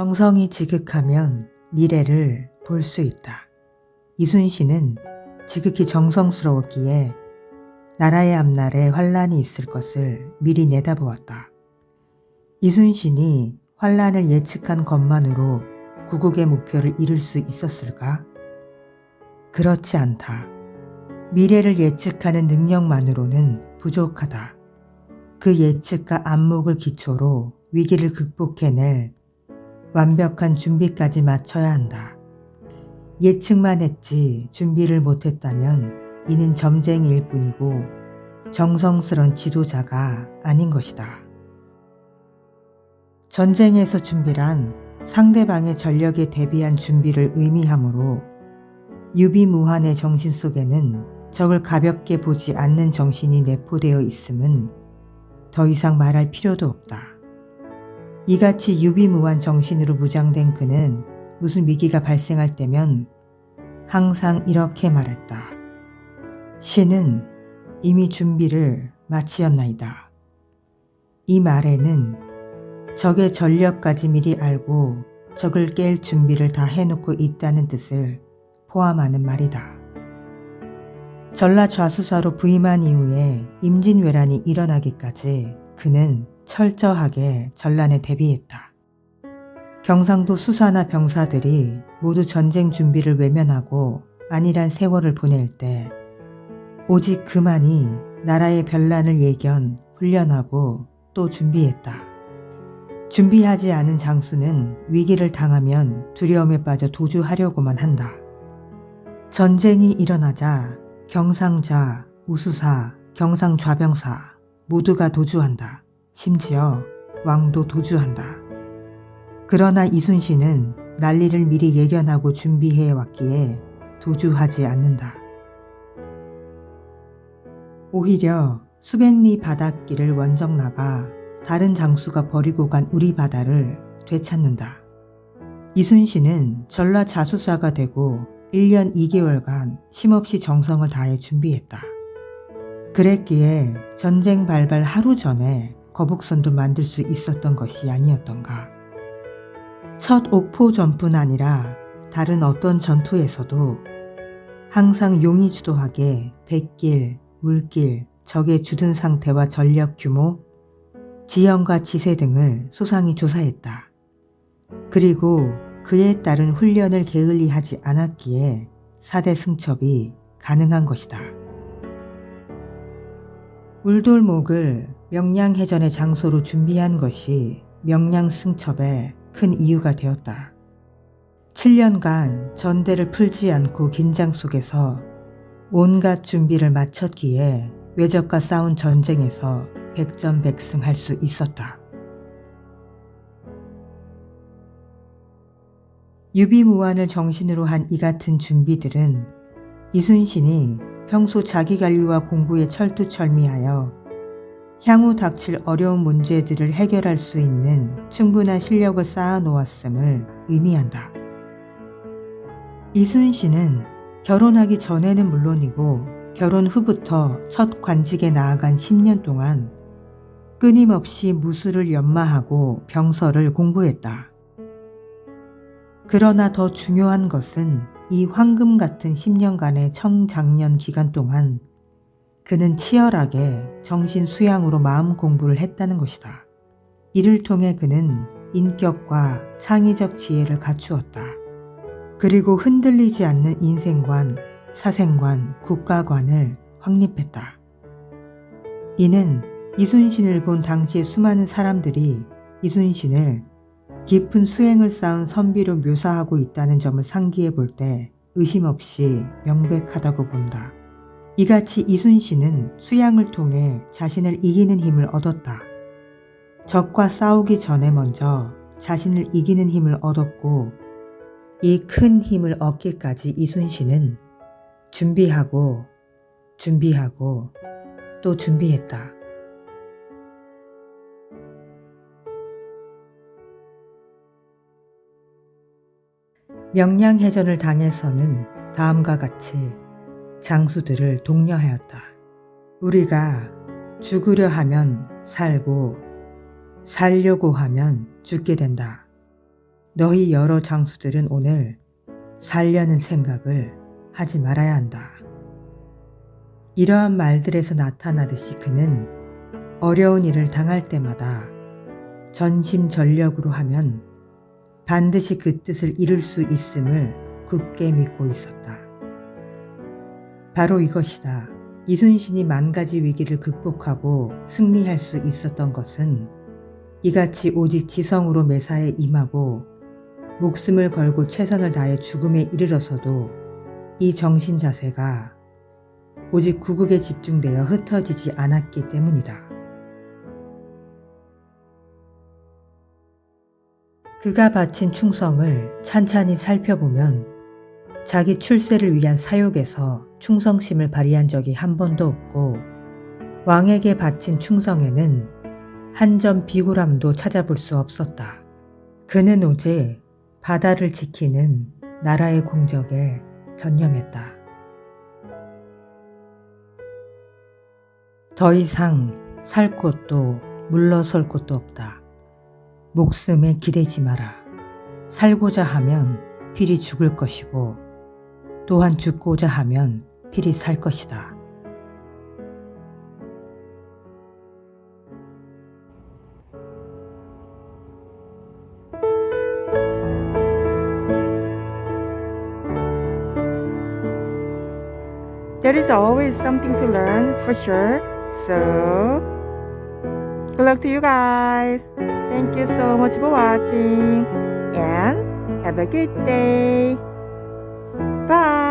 정성이 지극하면 미래를 볼 수 있다. 이순신은 지극히 정성스러웠기에 나라의 앞날에 환란이 있을 것을 미리 내다보았다. 이순신이 환란을 예측한 것만으로 구국의 목표를 이룰 수 있었을까? 그렇지 않다. 미래를 예측하는 능력만으로는 부족하다. 그 예측과 안목을 기초로 위기를 극복해낼 완벽한 준비까지 마쳐야 한다. 예측만 했지 준비를 못했다면 이는 점쟁이일 뿐이고 정성스런 지도자가 아닌 것이다. 전쟁에서 준비란 상대방의 전력에 대비한 준비를 의미하므로 유비무환의 정신 속에는 적을 가볍게 보지 않는 정신이 내포되어 있음은 더 이상 말할 필요도 없다. 이같이 유비무환 정신으로 무장된 그는 무슨 위기가 발생할 때면 항상 이렇게 말했다. 신은 이미 준비를 마치었나이다. 이 말에는 적의 전력까지 미리 알고 적을 깰 준비를 다 해놓고 있다는 뜻을 포함하는 말이다. 전라 좌수사로 부임한 이후에 임진왜란이 일어나기까지 그는 철저하게 전란에 대비했다. 경상도 수사나 병사들이 모두 전쟁 준비를 외면하고 안일한 세월을 보낼 때 오직 그만이 나라의 변란을 예견, 훈련하고 또 준비했다. 준비하지 않은 장수는 위기를 당하면 두려움에 빠져 도주하려고만 한다. 전쟁이 일어나자 경상자, 우수사, 경상좌병사 모두가 도주한다. 심지어 왕도 도주한다. 그러나 이순신은 난리를 미리 예견하고 준비해 왔기에 도주하지 않는다. 오히려 수백 리 바닷길을 원정 나가 다른 장수가 버리고 간 우리 바다를 되찾는다. 이순신은 전라 자수사가 되고 1년 2개월간 쉼없이 정성을 다해 준비했다. 그랬기에 전쟁 발발 하루 전에 거북선도 만들 수 있었던 것이 아니었던가. 첫 옥포 전뿐 아니라 다른 어떤 전투에서도 항상 용이 주도하게 백길, 물길, 적의 주둔 상태와 전력 규모, 지형과 지세 등을 소상히 조사했다. 그리고 그에 따른 훈련을 게을리하지 않았기에 사대 승첩이 가능한 것이다. 울돌목을 명량해전의 장소로 준비한 것이 명량승첩의 큰 이유가 되었다. 7년간 전대를 풀지 않고 긴장 속에서 온갖 준비를 마쳤기에 외적과 싸운 전쟁에서 백전백승할 수 있었다. 유비무환을 정신으로 한 이 같은 준비들은 이순신이 평소 자기 관리와 공부에 철두철미하여 향후 닥칠 어려운 문제들을 해결할 수 있는 충분한 실력을 쌓아 놓았음을 의미한다. 이순신은 결혼하기 전에는 물론이고 결혼 후부터 첫 관직에 나아간 10년 동안 끊임없이 무술을 연마하고 병서를 공부했다. 그러나 더 중요한 것은 이 황금 같은 10년간의 청장년 기간 동안 그는 치열하게 정신 수양으로 마음 공부를 했다는 것이다. 이를 통해 그는 인격과 창의적 지혜를 갖추었다. 그리고 흔들리지 않는 인생관, 사생관, 국가관을 확립했다. 이는 이순신을 본 당시의 수많은 사람들이 이순신을 깊은 수행을 쌓은 선비로 묘사하고 있다는 점을 상기해 볼 때 의심 없이 명백하다고 본다. 이같이 이순신은 수양을 통해 자신을 이기는 힘을 얻었다. 적과 싸우기 전에 먼저 자신을 이기는 힘을 얻었고 이 큰 힘을 얻기까지 이순신은 준비하고 준비하고 또 준비했다. 명량해전을 당해서는 다음과 같이 장수들을 독려하였다. 우리가 죽으려 하면 살고 살려고 하면 죽게 된다. 너희 여러 장수들은 오늘 살려는 생각을 하지 말아야 한다. 이러한 말들에서 나타나듯이 그는 어려운 일을 당할 때마다 전심전력으로 하면 반드시 그 뜻을 이룰 수 있음을 굳게 믿고 있었다. 바로 이것이다. 이순신이 만 가지 위기를 극복하고 승리할 수 있었던 것은 이같이 오직 지성으로 매사에 임하고 목숨을 걸고 최선을 다해 죽음에 이르러서도 이 정신 자세가 오직 구국에 집중되어 흩어지지 않았기 때문이다. 그가 바친 충성을 찬찬히 살펴보면 자기 출세를 위한 사욕에서 충성심을 발휘한 적이 한 번도 없고 왕에게 바친 충성에는 한 점 비굴함도 찾아볼 수 없었다. 그는 오직 바다를 지키는 나라의 공적에 전념했다. 더 이상 살 곳도 물러설 곳도 없다. 목숨에 기대지 마라. 살고자 하면 필히 죽을 것이고 또한 죽고자 하면 필히 살 것이다. There is always something to learn for sure. So, good luck to you guys. Thank you so much for watching and have a good day. Bye.